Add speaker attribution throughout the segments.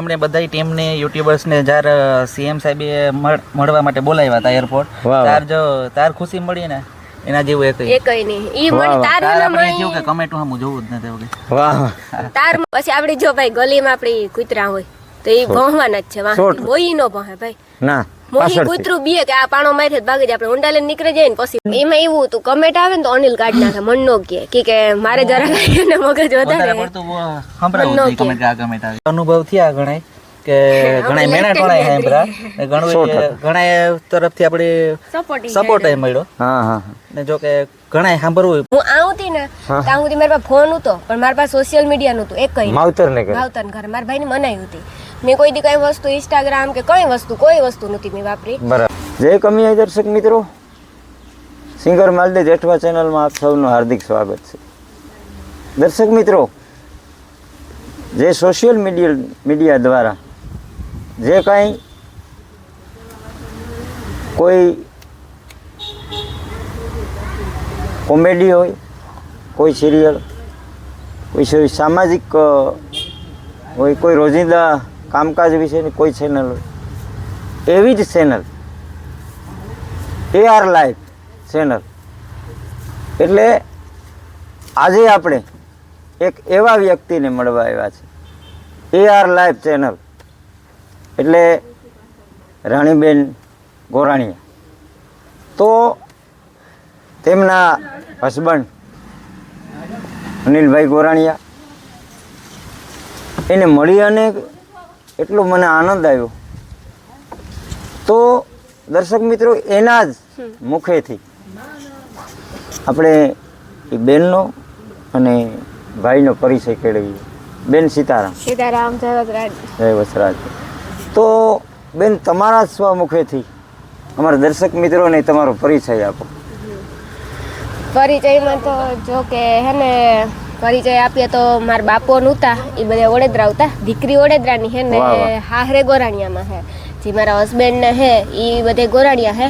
Speaker 1: અમને બધા ટીમને યુટ્યુબર્સને જ્યારે સીએમ સાહેબે મળવા માટે બોલાવ્યા હતા એરપોર્ટ. તાર જો તાર ખુશી મળી ને એના જેવું એક
Speaker 2: એ કઈ નહીં. ઈ મને તાર
Speaker 1: આપણે કેવું કે કમેન્ટ હું જોવું જ નથી એવું કે
Speaker 3: વાહ.
Speaker 2: તાર પછી આપડી જો ભાઈ ગલીમાં આપણી કૂતરા હોય તો એ ભોંહવાના જ છે વાહ બોઈ નો ભોંહે ભાઈ.
Speaker 3: ના.
Speaker 2: મોહી કૂતરું બીએ કે આ પાણો મારી ભાગી આપણે ઊંડા લઈને નીકળી જાય ને પછી એમાં એવું હતું કમેન્ટ આવે ને તો અનિલ કાઢી નાખે મન નો કે કે કે મારે જરા ને મગજ
Speaker 1: વધારે. અનુભવ થયા કે મેણા ટોળાય ઘણું તરફથી આપણે સપોર્ટ મળ્યો.
Speaker 3: હા હા
Speaker 1: ને જો કે ઘણાય સાંભળવું
Speaker 2: હું આવતી ને ત્યાં સુધી મારી પાસે ફોન હતો પણ મારા પાસે સોશિયલ મીડિયા નતું એક કઈ
Speaker 3: માવતર ને કરે
Speaker 2: ઘરે. મારા ભાઈને મનાઈ હતી. મેં કોઈ દી કઈ વસ્તુ ઇન્સ્ટાગ્રામ કે કઈ વસ્તુ, કોઈ વસ્તુ નથી મેં વાપરી.
Speaker 3: બરાબર. જય કમિયા દર્શક મિત્રો. સિંગર માલદે જેઠવા ચેનલમાં આપ સૌનું હાર્દિક સ્વાગત છે. દર્શક મિત્રો, જે સોશિયલ મીડિયા મીડિયા દ્વારા જે કાંઈ કોઈ કોમેડી હોય, કોઈ સિરિયલ કોઈ સામાજિક હોય, કોઈ રોજિંદા કામકાજ વિશેની કોઈ ચેનલ એવી જ channel A R life channel એટલે આજે આપણે એક એવા વ્યક્તિને મળવા આવ્યા છે. એ આર લાઈફ ચેનલ એટલે રાણીબેન ગોરાણીયા. તો તેમના હસબન્ડ અનિલભાઈ ગોરાણીયા. એને મળી અને એટલો મને આનંદ આવ્યો. તો દર્શક મિત્રો એના જ મુખેથી આપણે એ બેનનો અને ભાઈનો પરિચય કેળવીએ. બેન સીતારામ.
Speaker 2: સીતારામ
Speaker 3: જય વસરાજ. તો બેન તમારા સ્વમુખેથી અમારા દર્શક મિત્રોને તમારો પરિચય આપો.
Speaker 2: પરિચયમાં તો જો કે હે ને પરિચય આપીએ તો મારા બાપો નહોતા એ બધા વડોદરા હતા દીકરી વડોદરાની હે ને. હાહરે ગોરાણિયામાં હે. જે મારા હસબન્ડને હે એ બધે ગોરાણીયા હે.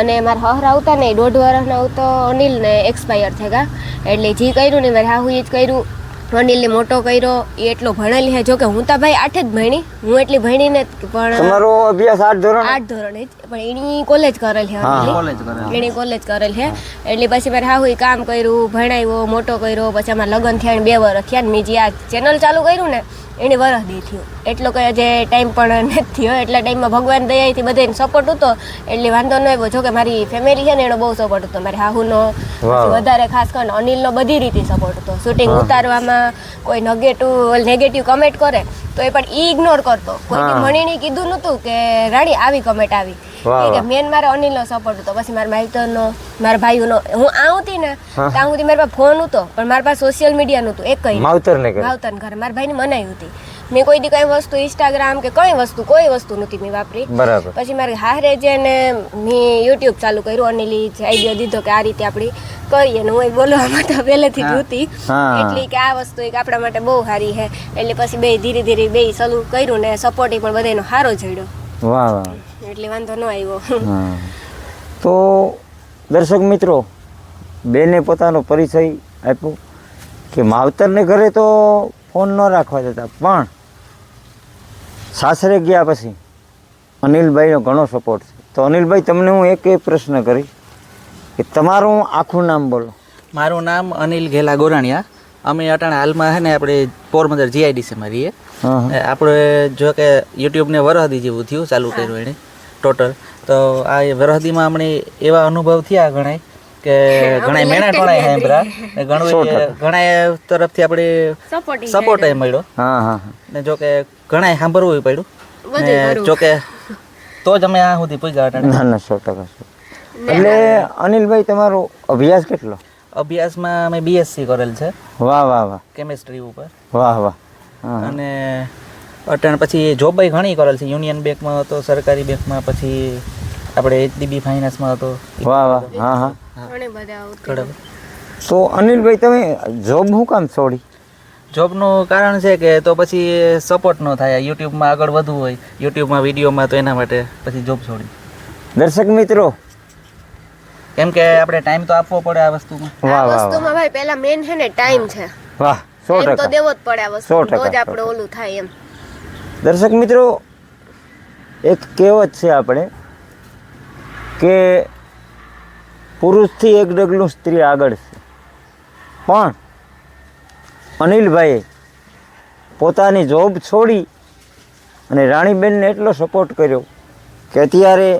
Speaker 2: અને મારા હહરા આવતા ને દોઢ વર્ષના આવતો અનિલ ને એક્સપાયર થઈ ગયા એટલે જે કર્યું ને મારે હાહુ એ જ કર્યું. અનિલને મોટો કર્યો એ એટલો ભણેલી હે. જો કે હું તો ભાઈ આઠ જ ભણી હું એટલી ભણી ને પણ
Speaker 3: તમારો અભ્યાસ આઠ ધોરણ?
Speaker 2: આઠ ધોરણ પણ એની કોલેજ કરેલ છે
Speaker 3: હા.
Speaker 1: કોલેજ કરે
Speaker 2: એની કોલેજ કરેલ છે. એટલે પછી મારે હાહુ કામ કર્યું ભણાવ્યો મોટો કર્યો. પછી અમારા લગ્ન થયા બે વર્ષ થયા ને મેં જે આ ચેનલ ચાલુ કર્યું ને એને વરસ દી થયું. એટલો કઈ જે ટાઈમ પણ નથી થયો. એટલા ટાઈમમાં ભગવાન દયાથી બધાને સપોર્ટ હતો. એટલે વાંધો ન આવ્યો. જો કે મારી ફેમિલી છે ને એનો બહુ સપોર્ટ હતો. મારી હાહુનો. વધારે ખાસ કરીને અનિલનો બધી રીતે સપોર્ટ હતો. શૂટિંગ ઉતારવામાં કોઈ નેગેટિવ નેગેટિવ કમેન્ટ કરે તો એ પણ ઈ ઇગ્નોર કરતો. કોઈ
Speaker 3: હા.
Speaker 2: મણીને કીધું નહોતું કે રાણી આવી કમેન્ટ આવી. કે. મેન મારો અનિલનો સપોર્ટ હતો. પછી મારા માહિતરનો મારા ભાઈઓનો હું આવતી ને ત્યાં સુધી મારા પાસે ફોન હતો પણ મારા પાસે સોશિયલ મીડિયા નહોતું એક કઈ
Speaker 3: માવતર ને કરે
Speaker 2: ભાવતન ઘરે. મારા ભાઈને મનાઈ હતી. મેં કોઈ દી કઈ વસ્તુ ઇન્સ્ટાગ્રામ કે કઈ વસ્તુ કોઈ વસ્તુ નથી મેં વાપરી.
Speaker 3: બરાબર.
Speaker 2: પછી મારે હારે જેને મેં યુટ્યુબ ચાલુ કર્યું અનિલ આઈડિયો દીધો કે આ રીતે આપણી કરીએ ને હું બોલવામાં તો પહેલેથી જ હતી. એટલે કે આ વસ્તુ એક આપણા માટે બહુ સારી છે. એટલે પછી બે ધીરે ધીરે બે સલું કર્યું ને સપોર્ટ પણ બધાનો સારો જડ્યો
Speaker 3: વાહ વાહ.
Speaker 2: એટલે વાંધો ન આવ્યો.
Speaker 3: હા. તો દર્શક મિત્રો બેને પોતાનો પરિચય આપ્યો કે માવતરને ઘરે તો ફોન ન રાખવા દેતા પણ સાસરે ગયા પછી અનિલભાઈનો ઘણો સપોર્ટ છે. તો અનિલભાઈ તમને હું એક એ પ્રશ્ન કરી કે તમારું આખું નામ બોલો.
Speaker 1: મારું નામ અનિલ ઘેલા ગોરાણીયા. અમે અટાણે હાલમાં છે ને આપણે પોરબંદર જીઆઈડીસીમાં રહીએ. એ આપણે જો કે યુટ્યુબને વરહદી જેવું થયું ચાલુ કર્યું એણે ટોટલ તો આ એ વરહદીમાં અમને એવા અનુભવ થયા ઘણાય કે ઘણાય મેણા ટોળાય સાંભળ્યા. ને
Speaker 3: સો
Speaker 1: ઘણું ઘણા તરફથી આપણે
Speaker 2: સપોર્ટ
Speaker 1: સપોર્ટ મળ્યો.
Speaker 3: હા હા હા.
Speaker 1: ને જો કે ઘણાય સાંભળવું પડ્યું. ને. જો કે તો જ અમે આ સુધી અટાણે
Speaker 3: ના ના સો ટકા એટલે અનિલભાઈ તમારો અભ્યાસ કેટલો?
Speaker 1: અભ્યાસમાં મેં બીએસસી કરેલ છે.
Speaker 3: વાહ વાહ વાહ.
Speaker 1: કેમેસ્ટ્રી ઉપર.
Speaker 3: વાહ વાહ. હા હા.
Speaker 1: અને અટાણ પછી જોબ ઘણી કરેલ છે. યુનિયન બેંકમાં હતો સરકારી બેંકમાં પછી આપણે એચડીબી ફાઇનાન્સમાં હતો.
Speaker 3: વાહ વાહ. હા હા. તો અનિલભાઈ તમે જોબ શું કામ છોડી?
Speaker 1: જોબનું કારણ છે કે તો પછી સપોર્ટ ન થાય. યુટ્યુબમાં આગળ વધવું હોય. યુટ્યુબમાં વિડીયોમાં તો એના માટે પછી જોબ છોડી.
Speaker 3: દર્શક મિત્રો
Speaker 1: કેમ કે આપણે ટાઈમ તો આપવો પડે આ વસ્તુમાં.
Speaker 3: વાહ
Speaker 2: વસ્તુમાં ભાઈ પહેલા મેન છે ને ટાઈમ છે.
Speaker 3: વાહ સો
Speaker 2: ટાઈમ તો દેવો જ પડે આ વસ્તુ. તો જ આપણે ઓલું થાય એમ.
Speaker 3: દર્શક મિત્રો એક કહેવત છે આપણે કે પુરુષથી એક ડગલું સ્ત્રી આગળ છે. પણ અનિલભાઈએ પોતાની જોબ છોડી અને રાણીબેનને એટલો સપોર્ટ કર્યો કે અત્યારે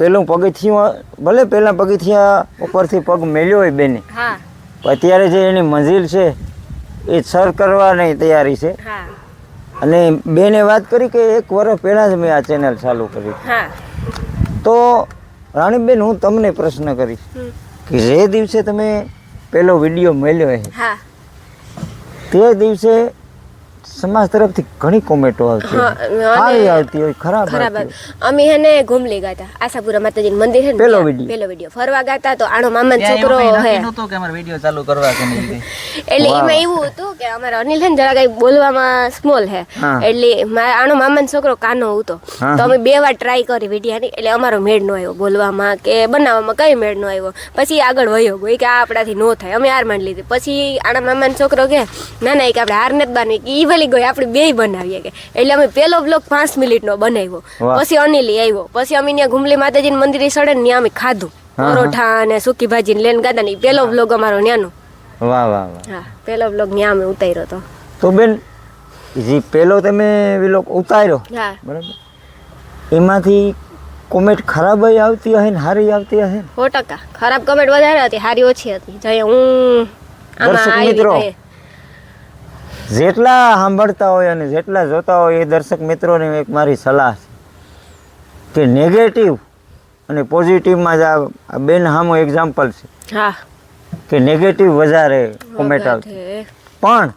Speaker 3: પેલું પગથિયું ભલે પહેલાં પગથિયા ઉપરથી પગ મેલ્યો હોય બેને. અત્યારે જે એની મંજિલ છે એ સર કરવાની તૈયારી છે. અને બેને વાત કરી કે એક વર્ષ પહેલાં જ મેં આ ચેનલ ચાલુ કરી. તો રાણીબેન હું તમને પ્રશ્ન કરીશ કે જે દિવસે તમે પેલો વીડિયો મેળ્યો છે તે દિવસે સમાજ તરફથી ઘણી કોમેન્ટો આવતી
Speaker 2: હા,
Speaker 3: સારી આવતી હોય ખરાબ.
Speaker 2: અમે હેને ઘુમલી ગયા આશાપુરા માતાજીનું મંદિર હે ને
Speaker 3: પેલો. વીડિયો.
Speaker 2: પેલો વીડિયો. ફરવા ગાતા તો આનો મામાનો
Speaker 1: ત્યાં
Speaker 2: છોકરો હે.
Speaker 1: નહોતું કે અમારે વીડિયો ચાલુ કરવા કે નહીં
Speaker 2: એટલે એમાં એવું હતું કે અમારા અનિલ હેન ને જરા કઈ બોલવામાં સ્મોલ હે. એટલે આનો મામાનો છોકરો કાનો હતો. તો અમે બે વાર ટ્રાય કરી વિડીયાની એટલે અમારો મેળ નો આવ્યો બોલવામાં કે બનાવવામાં કઈ મેળ નો આવ્યો. પછી આગળ વયો ગયો. કે આ આપણાથી નો થાય. અમે હાર માની લીધી. પછી આના મામાનો છોકરો કે ના ના એક આપણે હાર નથી બાની કે ઈ ગઈ આપણે બે બનાવીએ કે. એટલે અમે પહેલો બ્લોક પાંચ મિનિટનો બનાવ્યો. પછી અનિલ આવ્યો પછી અમે ત્યાં ઘુમલી માતાજીનું મંદિરે સડે ને ત્યાં અમે ખાધું. પરોઠા અને સૂકી ભાજી ને લઈને ગાતા ને પેલો બ્લોગ અમારો ન્યાનો.
Speaker 3: વાહ વાહ
Speaker 2: હા પેલો બ્લોગ ન્યા અમે ઉતાર્યો હતો
Speaker 3: તો બેન જે પેલો તમે વિલોક ઉતાર્યો
Speaker 2: હા.
Speaker 3: બરાબર? એમાંથી કોમેન્ટ ખરાબ આવતી હશે ને સારી આવતી હશે
Speaker 2: સો ટકા. ખરાબ કોમેન્ટ વધારે હતી સારી ઓછી હતી. જય હું આમાં
Speaker 3: મિત્રો. જેટલા સાંભળતા હોય અને જેટલા જોતા હોય એ દર્શક મિત્રોને એક મારી સલાહ છે કે નેગેટિવ અને પોઝિટિવમાં જ આ બેન હામો એક્ઝામ્પલ છે.
Speaker 2: હા.
Speaker 3: કે નેગેટિવ વધારે કોમેન્ટ આવતી. પણ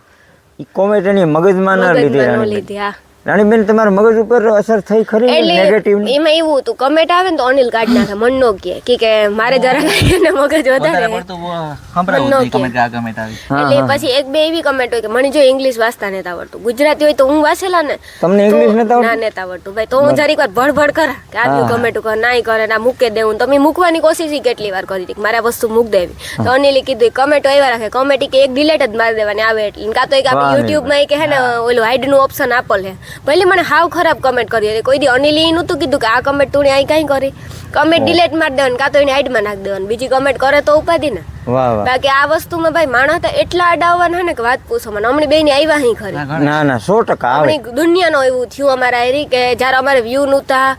Speaker 3: એ કોમેન્ટ એની મગજમાં ન લીધી રાણીબેન તમારા મગજ ઉપર અસર થઈ ખરી નેગેટિવ
Speaker 2: એમાં એવું હતું કમેન્ટ આવે ને તો અનિલ કાઢ નાખે મન નો કે કે કે મારે જરા એને મગજ
Speaker 1: વધારે.
Speaker 2: એટલે પછી એક બે એવી કમેન્ટ હોય કે મને જો ઇંગ્લિશ વાંચતા નેતા આવડતું ગુજરાતી હોય તો હું વાંચેલા ને
Speaker 3: તમને ઇંગ્લિશ નથી આવડતું?
Speaker 2: ના નેતા આવડતું. ભાઈ તો હું જરીક વાર ભડભડ કરા કે
Speaker 3: હા.
Speaker 2: કમેન્ટ કર નાઈ કરે ના મૂકે દેવું તમે મૂકવાની કોશિશ કેટલી વાર કરી હતી મારે આ વસ્તુ મૂક દેવી. તો અનિલે કીધું કમેન્ટ એવા રાખે કમેન્ટ કે એક ડિલેટ જ મારી દેવાની આવે એટલે. કાં તો એક આપણે યુટ્યુબમાં યુટ્યુબમાં કે હે ને ઓલું હાઈડનું ઓપ્શન આપેલ હે ભલે મને હાવ ખરાબ કમેન્ટ કરી હતી. કોઈ દી અનિલ એ નહોતું કીધું કે આ કમેન્ટ તું અહીં કાંઈ કરી. કમેન્ટ ડિલેટ મારી દેવાની કાં તો એને હાઈડમાં નાખી દેવાની. બીજી કમેન્ટ કરે તો ઉપાધી ને. બાકી આ વસ્તુમાં ભાઈ માણસ તો એટલા અડાવવાના ને કે વાત પૂછો મને. હમણાં બેની આવ્યા અહીં ખરી
Speaker 1: ના,
Speaker 3: ના ના સો ટકા
Speaker 2: દુનિયાનો એવું થયું અમારા એરી કે જ્યારે અમારે વ્યૂ નહોતા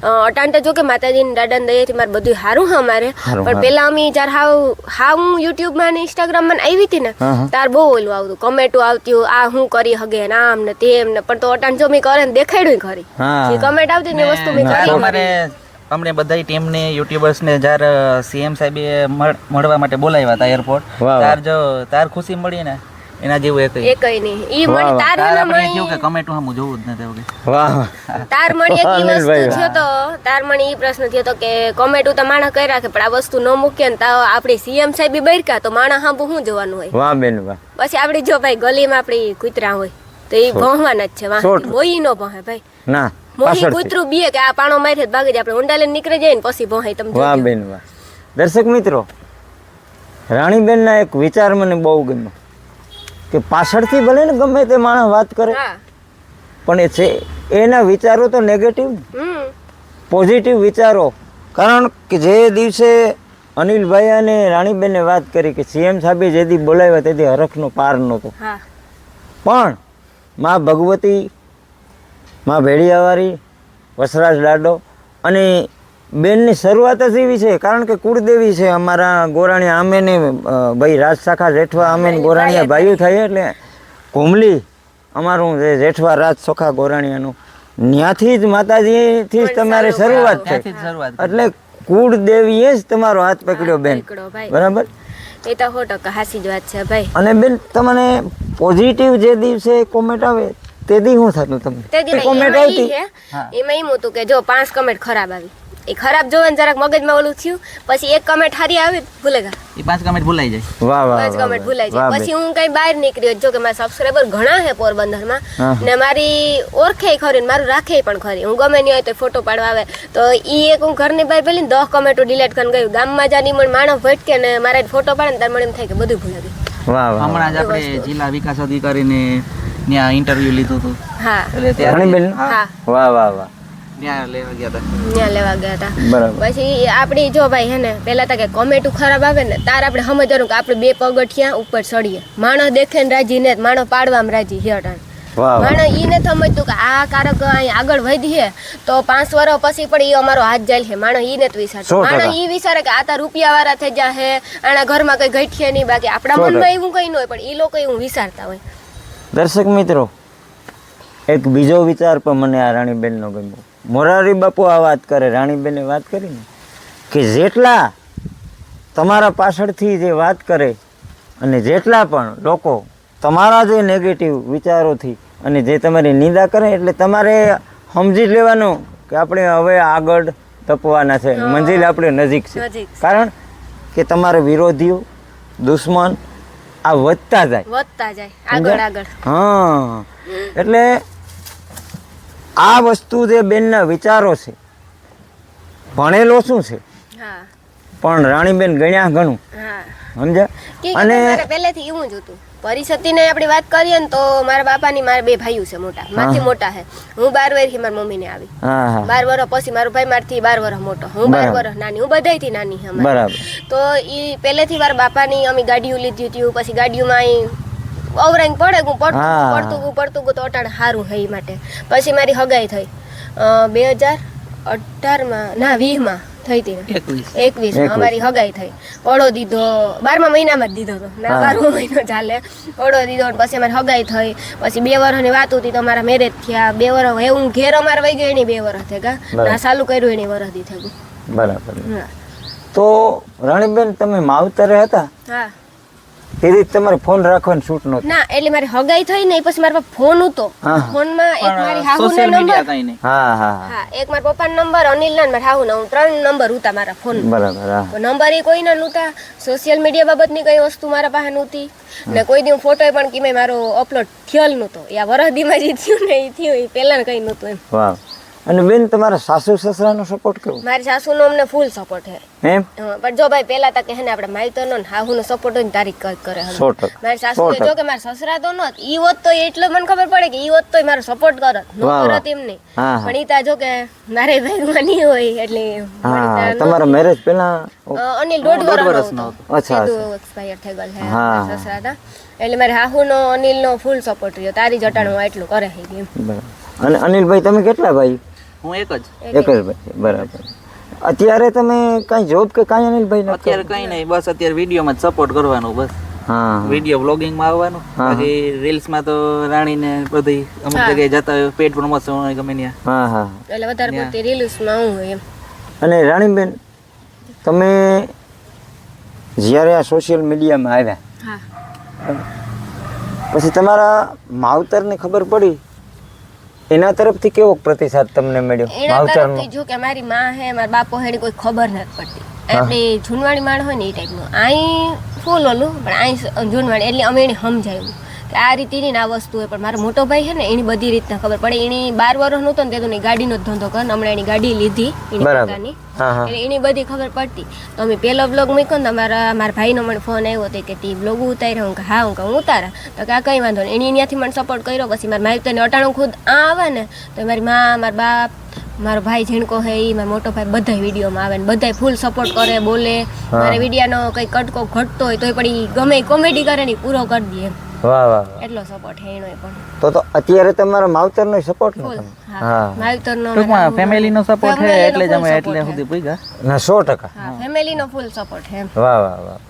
Speaker 2: અ, અટાણ તો જો કે માતાજીની દાદાને દયાથી મારે બધું સારું હા
Speaker 3: મારે
Speaker 2: પણ. પેલા અમે જ્યારે હાવ હાવ હું યુટ્યુબમાં ને ઇન્સ્ટાગ્રામમાં આવી હતી ને. તાર બહુ ઓલું આવતું કમેન્ટો આવતી આ હું કરી હગે ને આમ ને તેમ ને પણ તો અટાણ જો મેં કરે ને દેખાડ્યું ખરી
Speaker 3: હા.
Speaker 2: જે કમેન્ટ આવતી ને વસ્તુ મેં કરી
Speaker 1: અમને બધા ટીમને યુટ્યુબર્સને જ્યારે સીએમ સાહેબે મળવા માટે બોલાવ્યા હતા એરપોર્ટ. તાર જો તાર ખુશી મળી ને એના જેવું એક
Speaker 2: એક કઈ નહીં. ઈ
Speaker 3: વાહ,
Speaker 2: તાર હેને
Speaker 1: આપણે કે કમેન્ટ હું જોવું જ નથી કે.
Speaker 3: વાહ
Speaker 2: તાર મળી એક વસ્તુ થયો તો તાર મળી ઈ પ્રશ્ન થયો તો કે કોમેન્ટ તો માણા કરી રાખે પણ આ વસ્તુ ન મૂકે ને તો આપણી સીએમ સાહેબ બી બૈરકા તો માણા હાંભું શું જોવાનું હોય?
Speaker 3: વાહ બેન વાહ.
Speaker 2: પછી આપણી જો ભાઈ ગલીમાં આપણી કૂતરા હોય તો એ ભોંવાના જ છે વાહ. મોઈ નો ભોંહે ભાઈ.
Speaker 3: ના
Speaker 2: મોઈ કૂતરું બીએ કે આ પાણો મારી ભાગી જાય આપણે ઊંડા લઈને નીકળી જાય ને પછી ભોંહે તમે
Speaker 3: વાહ બેન વાહ. દર્શક મિત્રો રાણીબેનના એક વિચાર મને બહુ ગમ્યો. કે પાછળથી ભલે ને ગમે તે માણસ વાત કરે પણ એ છે એના વિચારો તો નેગેટિવ પોઝિટિવ વિચારો. કારણ કે જે દિવસે અનિલભાઈ અને રાણીબેને વાત કરી કે સીએમ સાહેબે જેથી બોલાવ્યા તેથી હરખનો પાર નહોતો. પણ મા ભગવતી મા ભેડિયાવાળી વસરાજ લાડો અને બેનની શરૂઆત જ એવી છે કારણ કે કુળદેવી છે અમારા ગોરાણીયા અમે ને ભાઈ રાજશાખા જેઠવા અમે ગોરાણીયા ભાઈઓ થાય એટલે કોમલી અમારું જે જેઠવા રાજશાખા ગોરાણીયાનું ત્યાંથી જ માતાજીથી જ તમારી શરૂઆત થઈ. એટલે કુળદેવીએ જ તમારો હાથ પકડ્યો બેન. બરાબર?
Speaker 2: એ તો સો ટકા હાસી જ વાત છે ભાઈ.
Speaker 3: અને બેન તમને પોઝિટિવ જે દિવસે કોમેન્ટ આવે તે દી શું થતું તમને?
Speaker 2: તે દી
Speaker 3: કોમેન્ટ આવતી.
Speaker 2: એમાં એમ હતું કે જો પાંચ કમેન્ટ ખરાબ આવી. એ ખરાબ જોવે ને જરાક મગજમાં ઓલું થયું પછી એક કમેન્ટ હારી આવી ભૂલે ગયા
Speaker 1: એ પાંચ કમેન્ટ ભૂલાઈ જાય.
Speaker 3: વાહ વાહ
Speaker 2: પાંચ કમેન્ટ ભૂલાઈ જાય. પછી હું કઈ બહાર નીકળ્યો જો. કે મારા સબસ્ક્રાઈબર ઘણા છે પોરબંદરમાં. ને મારી ઓળખે ખરી ને મારું રાખે પણ ખરી. હું ગમે નહીં હોય તો ફોટો પાડવા આવે. તો ઈ એક હું ઘરની બહાર પેલી ને દસ કમેન્ટો ડિલીટ કરીને ગયું. ગામમાં જાની મને માણસ ભટકે ને મારે ફોટો પાડે ને તાર મને એમ થાય કે બધું ભૂલાઈ ગયું.
Speaker 3: વાહ વાહ
Speaker 1: હમણાં જ આપણે જિલ્લા વિકાસ અધિકારીને ત્યાં ઇન્ટરવ્યુ લીધું હતું.
Speaker 2: હા.
Speaker 1: એટલે
Speaker 3: ત્યાં
Speaker 2: હા.
Speaker 3: વાહ વાહ વાહ.
Speaker 1: ત્યાં લેવા ગયા હતા
Speaker 2: ત્યાં લેવા ગયા હતા પછી આપણી જો ભાઈ હે ને પહેલા તો કે કોમેન્ટું ખરાબ આવે ને તાર આપણે સમજવાનું કે આપણે બે પગથિયા ઉપર ચડીએ. માણસ દેખે ને રાજી ને માણસ પાડવામાં રાજી હેઠળ
Speaker 3: વાહ વાહ.
Speaker 2: માણસ ઈ ને સમજતું કે આ કારક અહીં આગળ વધીએ તો પાંચ વર્ષ પછી પણ ઈ અમારો હાથ જાય છે. માણસ ઈ ને વિચારતો. માણસ ઈ વિચારે કે આ તો રૂપિયા વાળા થઈ જા હે આના ઘરમાં કઈ ઘટશે નહીં બાકી આપણા મનમાં એવું કઈ ન હોય પણ ઈ લોકો એવું વિચારતા હોય.
Speaker 3: દર્શક મિત્રો એક બીજો વિચાર પણ મને આ રાણીબેનનો ગમ્યો. મોરારી બાપુ આ વાત કરે રાણીબેને વાત કરી ને કે જેટલા તમારા પાછળથી જે વાત કરે અને જેટલા પણ લોકો તમારા જે નેગેટિવ વિચારોથી અને જે તમારી નિંદા કરે એટલે તમારે સમજી લેવાનું કે આપણે હવે આગળ તપવાના છે મંજિલ આપણે નજીક છે.
Speaker 2: નજીક છે.
Speaker 3: કારણ કે તમારા વિરોધીઓ દુશ્મન આ વધતા જાય.
Speaker 2: વધતા જાય આગળ આગળ.
Speaker 3: હા. એટલે આ વસ્તુ જે બેનના વિચારો છે ભણેલો શું છે? પણ રાણીબેન ગણ્યા ઘણું સમજ્યા? અને
Speaker 2: પહેલેથી એવું જ હતું. પરિસ્થિતિને આપણે વાત કરીએ ને તો મારા બાપાની મારા બે ભાઈઓ છે મોટા. માથી મોટા છે હું બાર વર્ષથી મારી મમ્મીને આવી. બાર વર્ષ પછી મારો ભાઈ મારથી બાર વર્ષ મોટો. હું બાર વર્ષ નાની. હું બધાયથી નાની હમ
Speaker 3: બરાબર.
Speaker 2: તો ઈ પહેલેથી મારા બાપાની અમે ગાડીઓ લીધી હતી પછી ગાડીઓમાં અહીં અવરાઈને પડે હું પડતું પડતું પડતું તો અટાણે સારું છે ઈ માટે. પછી મારી હગાઈ થઈ. બે હજાર અઢારમાં ના વીસમાં થઈ હતી.
Speaker 1: એકવીસ.
Speaker 2: અમારી હગાઈ થઈ. ઓળો દીધો બારમા મહિનામાં જ દીધો હતો. ના. બારમો મહિનો ચાલે. ઓળો દીધો પછી અમારી હગાઈ થઈ. પછી બે વર્ષની વાત હતી તો અમારા મેરેજ થયા. બે વર્ષ એવું ઘેર અમારે વહી ગયો એની બે વર્ષ થયા
Speaker 3: ગયા
Speaker 2: ના ચાલુ કર્યું એની વર્ષ દી થયું.
Speaker 3: બરાબર.
Speaker 2: હા.
Speaker 3: તો રાણીબેન તમે માવતરે હતા?
Speaker 2: હા.
Speaker 3: જ તમારે ફોન રાખવાની છૂટ નહોતી.
Speaker 2: ના એટલે મારી હગાઈ થઈ ને પછી મારા પાસે ફોન હતો
Speaker 3: હા.
Speaker 2: ફોનમાં એક મારી હાહુનો નંબર
Speaker 3: હા હા હા.
Speaker 2: હા એક મારા પપ્પાનો નંબર અનિલના ને મારા હાહુનો. હું ત્રણ નંબર હતા મારા ફોન
Speaker 3: બરાબર હા.
Speaker 2: નંબર એ કોઈના નહોતા. સોશિયલ મીડિયા બાબતની કઈ વસ્તુ મારા પાસે નહોતી. ને કોઈ દી ફોટો પણ કે મારો અપલોડ થયેલ નહોતો. યા વરહદીમાં જે થયું ને એ થયું એ પહેલા કઈ નહોતું એમ.
Speaker 3: વાહ. અને બેન તમારા સાસુ સસરાનો સપોર્ટ કેવો?
Speaker 2: મારી સાસુનો અમને ફૂલ સપોર્ટ છે.
Speaker 3: એમ?
Speaker 2: પણ જો ભાઈ પહેલા તો હે ને આપણે માઈતરનો ને હાહુનો સપોર્ટ હોય ને તારી કઈ કરે.
Speaker 3: સો ટકા.
Speaker 2: મારી સાસુ જો કે મારા સસરા તો નો ઈ હોત તો એટલો મને ખબર પડે કે ઈ હોત તો મારો સપોર્ટ કરત. નો. કરત એમ નહીં. પણ ઈ તા જો કે મારે ભાઈમાં નહીં હોય એટલે
Speaker 3: તમારા મેરેજ પહેલા
Speaker 2: અનિલ દોઢ વર્ષનો હતો.
Speaker 3: અચ્છા,
Speaker 2: સીધું એક્સપાયર થઈ ગયેલ છે મારા સસરા તા. એટલે મારે હાહુનો અનિલનો ફૂલ સપોર્ટ રહ્યો. તારી જટાણું એટલું કરે છે એમ.
Speaker 3: અને અનિલભાઈ તમે કેટલા ભાઈ?
Speaker 1: હું એક જ.
Speaker 3: એક જ ભાઈ બરાબર. અત્યારે તમે કાંઈ જોબ કે કાંઈ અનિલ ભાઈ
Speaker 1: અત્યારે કઈ નહીં બસ અત્યારે વિડીયોમાં જ સપોર્ટ કરવાનો બસ.
Speaker 3: હા
Speaker 1: વીડિયો બ્લોગિંગમાં આવવાનું. બાકી રીલ્સમાં તો રાણીને બધી અમુક જગ્યાએ જતા હોય પેટ પ્રમોશન હોય ગમે ત્યાં.
Speaker 3: હા હા.
Speaker 2: એટલે વધારે પૂરતી રીલ્સમાં હું એમ.
Speaker 3: અને રાણીબેન તમે જ્યારે આ સોશિયલ મીડિયામાં આવ્યા પછી તમારા માવતરને ખબર પડી? એના તરફથી કેવો પ્રતિસાદ તમને મળ્યો? માવતરનો?
Speaker 2: જો કે મારી માં હે મારા બાપો હેડી કોઈ ખબર નથી પડતી. આપણી જૂનવાણી માણ હોય ને એ ટાઈપનું અહીં ફૂલ ઓલું પણ અહીં જૂનવાણી એટલે અમે એને સમજાયું. કે આ રીતની ની આ વસ્તુ હોય પણ મારો મોટો ભાઈ છે ને એની બધી રીતના ખબર પડે. એની બાર વર્ષ નહોતો ને તે તો ગાડીનો જ ધંધો કરે હમણાં એની ગાડી લીધી એની પોતાની. એટલે એની બધી ખબર પડતી. તો અમે પહેલો બ્લોગ મૂક્યો ને મારા મારા ભાઈનો મને ફોન આવ્યો હતો કે તે બ્લોગ ઉતાર્યો? હું હા. હું કહું ઉતારા. તો કે આ કંઈ વાંધો નહીં. એની ત્યાંથી મને સપોર્ટ કર્યો પછી મારા માઈ તને અટાણું ખુદ આ આવે ને તો મારી મા મારા બાપ મારો ભાઈ ઝીણકો હે એ મારો મોટો ભાઈ બધાય વિડીયોમાં આવે ને બધાય ફૂલ સપોર્ટ કરે બોલે. મારે વિડીયાનો કંઈ કટકો ઘટતો હોય તોય પણ ઈ ગમે કોમેડી કરે ને પૂરો કરી દે એમ.
Speaker 3: વાહ વાહ.
Speaker 2: એટલો સપોર્ટ હે એનો પણ.
Speaker 3: તો તો અત્યારે તમારા માવતરનો સપોર્ટ નો
Speaker 2: હા.
Speaker 3: હા.
Speaker 2: માવતરનો
Speaker 1: ટૂંકમાં ફેમિલીનો સપોર્ટ છે એટલે જ અમે એટલે. સુધી પૂગ્યા.
Speaker 3: ના સો ટકા.
Speaker 2: હા ફેમિલીનો ફૂલ સપોર્ટ હે
Speaker 3: વાહ વાહ વાહ.